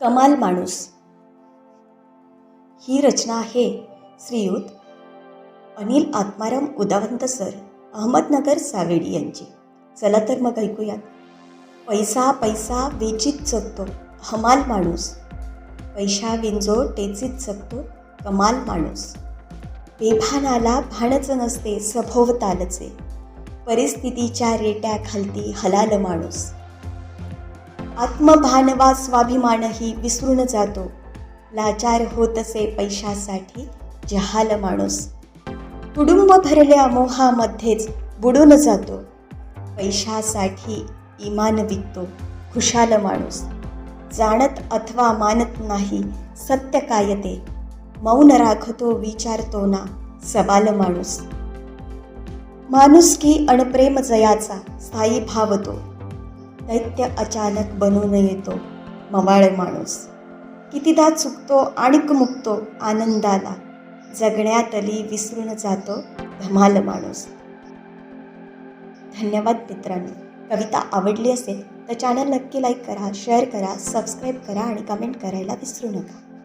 कमाल माणूस. ही रचना आहे श्रीयुत अनिल आत्माराम उदावंत सर अहमदनगर सावेडी यांची. चला तर मग ऐकूयात. पैसा पैसा वेचीत जगतो हमाल माणूस. पैशा विंजो टेचीत जगतो कमाल माणूस. बेभानाला भानच नसते सभोवतालचे. परिस्थितीच्या रेट्या खालती हलाल माणूस. आत्मभान वा स्वाभिमानही विसरून जातो. लाचार होतसे पैशासाठी जहाल माणूस. कुटुंब भरल्या मोहामध्येच बुडून जातो. पैशासाठी इमान विकतो खुशाल माणूस. जाणत अथवा मानत नाही सत्य काय ते? मौन राखतो विचारतो ना सवाल माणूस. माणुसकी अणप्रेम जयाचा स्थायी भावतो दैत्य अचानक बनून येतो. मवाळ माणूस. कितीदा चुकतो आणि मुकतो आनंदाला. जगण्यातली विसरून जातो धमाल माणूस. धन्यवाद मित्रांनो. कविता आवडली असेल तर चॅनल नक्की लाईक करा शेअर करा सबस्क्राईब करा आणि कमेंट करायला विसरू नका.